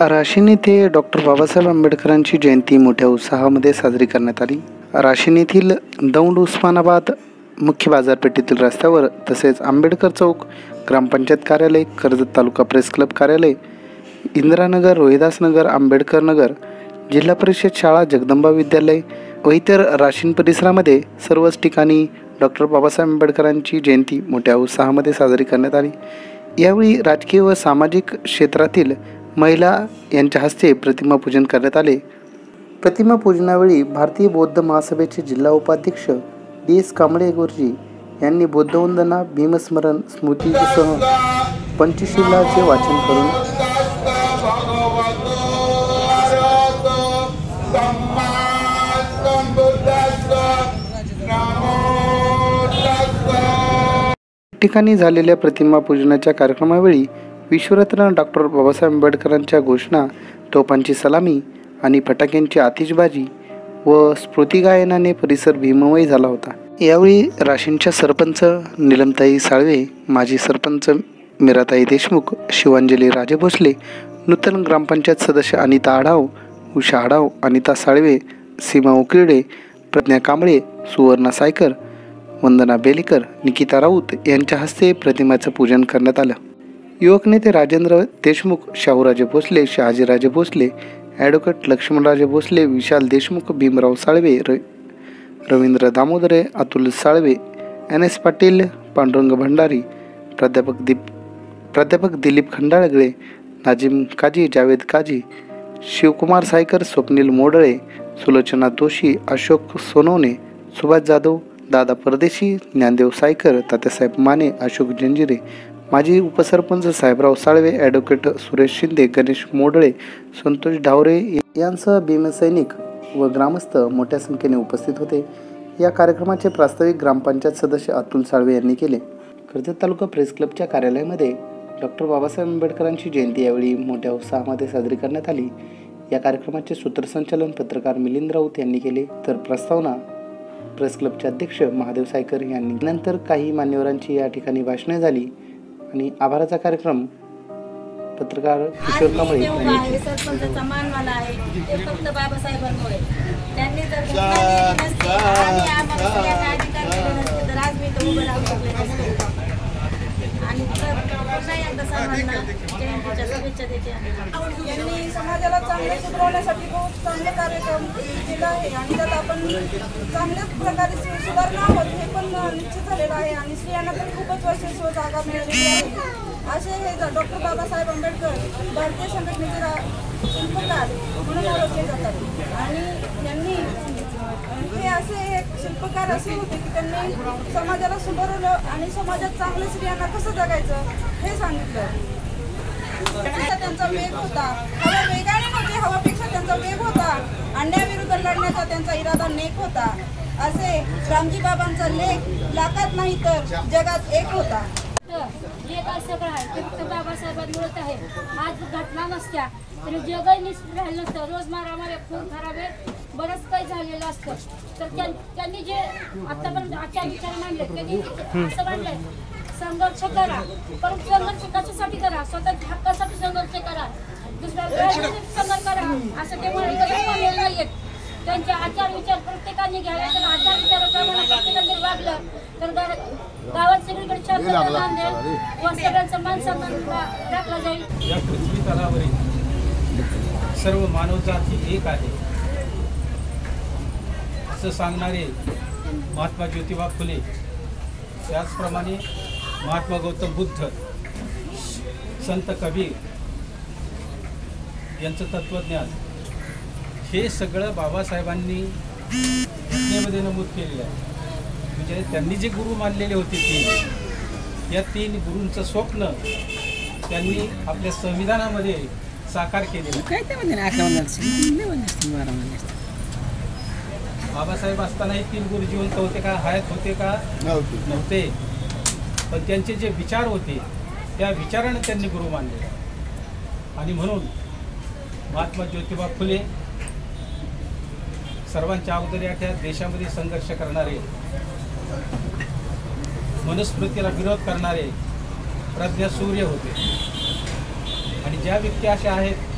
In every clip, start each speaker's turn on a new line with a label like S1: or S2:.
S1: राशीन येथे डॉक्टर बाबासाहेब आंबेडकरांची जयंती मोठ्या उत्साहामध्ये साजरी करण्यात आली. राशीन येथील दौंड उस्मानाबाद मुख्य बाजारपेठेतील रस्त्यावर तसेच आंबेडकर चौक ग्रामपंचायत कार्यालय कर्जत तालुका प्रेस क्लब कार्यालय इंदिरानगर रोहिदासनगर आंबेडकर नगर जिल्हा परिषद शाळा जगदंबा विद्यालय व इतर राशीन परिसरामध्ये सर्वच ठिकाणी डॉक्टर बाबासाहेब आंबेडकरांची जयंती मोठ्या उत्साहामध्ये साजरी करण्यात आली. यावेळी राजकीय व सामाजिक क्षेत्रातील महिला यांच्या हस्ते प्रतिमा पूजन करण्यात आले. प्रतिमा पूजनावेळी भारतीय बौद्ध महासभेचे जिल्हा उपाध्यक्ष डी एस कांबळे गुरुजी यांनी बौद्धवंदना भीमस्मरण स्मृतीसह पंचशिलाचे वाचन करून ठिकाणी झालेल्या प्रतिमा पूजनाच्या कार्यक्रमावेळी विश्वरत्न डॉक्टर बाबासाहेब आंबेडकरांच्या घोषणा तोफांची सलामी आणि फटाक्यांची आतिषबाजी व स्मृतिगायनाने परिसर भीममय झाला होता. यावेळी राशींच्या सरपंच निलमताई साळवे माजी सरपंच मिराताई देशमुख शिवांजली राजे भोसले नूतन ग्रामपंचायत सदस्य अनिता आढाव उषा आढाव अनिता साळवे सीमा उकिरडे प्रज्ञा कांबळे सुवर्णा सायकर वंदना बेलेकर निकिता राऊत यांच्या हस्ते प्रतिमाचं पूजन करण्यात आलं. युवक नेते राजेंद्र देशमुख शाहूराजे भोसले शहाजीराजे भोसले ॲडव्होकेट लक्ष्मणराजे भोसले विशाल देशमुख भीमराव साळवे र रवींद्र दामोदरे अतुल साळवे एन एस पाटील पांडुरंग भंडारी प्राध्यापक दीप प्राध्यापक दिलीप खंडाळगळे नाजिम काजी जावेद काजी शिवकुमार सायकर स्वप्नील मोडळे सुलोचना दोशी अशोक सोनवणे सुभाष जाधव दादा परदेशी ज्ञानदेव सायकर तात्यासाहेब माने अशोक जंजिरे माजी उपसरपंच साहेबराव साळवे ॲडव्होकेट सुरेश शिंदे गणेश मोडळे संतोष ढावरे यांसह भीमसैनिक व ग्रामस्थ मोठ्या संख्येने उपस्थित होते. या कार्यक्रमाचे प्रास्ताविक ग्रामपंचायत सदस्य अतुल साळवे यांनी केले. कर्जत तालुका प्रेस क्लबच्या कार्यालयामध्ये डॉक्टर बाबासाहेब आंबेडकरांची जयंती यावेळी मोठ्या उत्साहामध्ये साजरी करण्यात आली. या कार्यक्रमाचे सूत्रसंचालन पत्रकार मिलिंद राऊत यांनी केले. तर प्रस्तावना प्रेस क्लबचे अध्यक्ष महादेव सायकर यांनी. नंतर काही मान्यवरांची या ठिकाणी भाषणे झाली. आणि आभाराचा कार्यक्रम पत्रकार किशोर कांबळे
S2: आहे सरपंचाचा मान मला आहे. ते फक्त बाबासाहेबांमुळे. त्यांनी जर घटना दिली नसती आणि आम्हाला सगळ्यांना अधिकार दिले नसते तर आज मी तर उभं राहू शकले नसते. आणि तर पुन्हा एकदा सर्वांना जयंतीच्या शुभेच्छा देते
S3: यांनी समाजाला चांगले सुधारण्यासाठी खूप चांगले कार्यक्रम केला आहे आणि त्यात आपण चांगल्याच प्रकारे सुधारणा होत हे पण निश्चित झालेलं आहे आणि स्त्रियांना पण खूपच वर्चस्व जागा मिळालेली आहे. असे हे डॉक्टर बाबासाहेब आंबेडकर भारतीय संघटनेचे शिल्पकार म्हणून ओळखले जातात. आणि यांनी हे असे एक शिल्पकार असे होते की त्यांनी समाजाला सुधारवलं आणि समाजात चांगल्या स्त्रियांना कसं जगायचं हे सांगितलं. त्यांचा वेग होता. हवा वेगाने नव्हते हवापेक्षा त्यांचा वेग होता. अंड्याविरुद्ध लढण्याचा त्यांचा इरादा नेक होता. असे रामजी बाबांचा लेख लाखात नाही तर जगात एक होता.
S4: तर काय सगळं आहे ते फक्त बाबासाहेबांमुळेच आहे. आज घटना नसत्या. तरी जगही निश्चित राहिलं नसतं. रोज मारामाऱ्या खून खराबे बरंच काही झालेलं असतं. तर त्यां- त्यांनी जे आतापर्यंत आजच्या विचार मांडले त्यांनी असं मांडलंय संघर्ष करा. परंतु संघर्ष कशासाठी करा? स्वतःच्या हक्कासाठी संघर्ष करा. दुसऱ्या वेळेसाठी संघर्ष करा. असं ते म्हणे कधीच म्हणलेलं नाहीये त्यांचे आचार विचार प्रत्येकाने घ्यावे तर आचार विचाराप्रमाणे प्रत्येकाने जर वागलं तर गा- गावात सगळीकडे शांतता नांदेल व सगळ्यांचा मान सन्मान रा- राखला जाईल.
S5: या पृथ्वी तलावरील सर्व मानवजाती एक आहे. असं सांगणारे महात्मा ज्योतिबा फुले त्याचप्रमाणे महात्मा गौतम बुद्ध संत कबीर यांचं तत्त्वज्ञान हे सगळं बाबासाहेबांनी घटनेमध्ये नमूद केलेलं आहे. म्हणजे त्यांनी जे गुरु मानलेले होते तीन या तीन गुरूंचं स्वप्न त्यांनी आपल्या संविधानामध्ये साकार केलेलं.
S6: काय ते म्हणते ना अकरा बारा असतील
S5: बाबासाहेब असतानाही तीन गुरु जिवंत होते का हयात होते का? नव्हते. पण त्यांचे जे विचार होते त्या विचाराने त्यांनी गुरु मानले. आणि म्हणून महात्मा ज्योतिबा फुले सर्वांच्या अवदर्याच्या देशामध्ये संघर्ष करणारे मनुस्मृतीला विरोध करणारे प्रज्ञा सूर्य होते. ज्या व्यक्ती अशा आहेत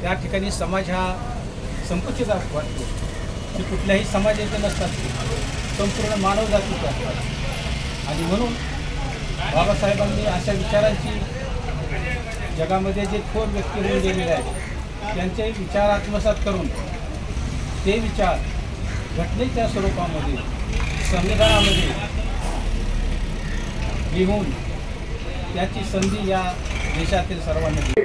S5: त्या ठिकाणी समाज हा संकुचित वाटतो की कुठल्याही समाजाचे नसतात. संपूर्ण मानव जातीचे असतात. आणि म्हणून बाबासाहेबांनी अशा विचारांची जगामध्ये जे थोर व्यक्ती होऊन गेलेले आहेत त्यांचे विचार आत्मसात करून ते विचार घटनेच्या स्वरूपामध्ये संविधानामध्ये लिहून त्याची संधी या देशातील सर्वांना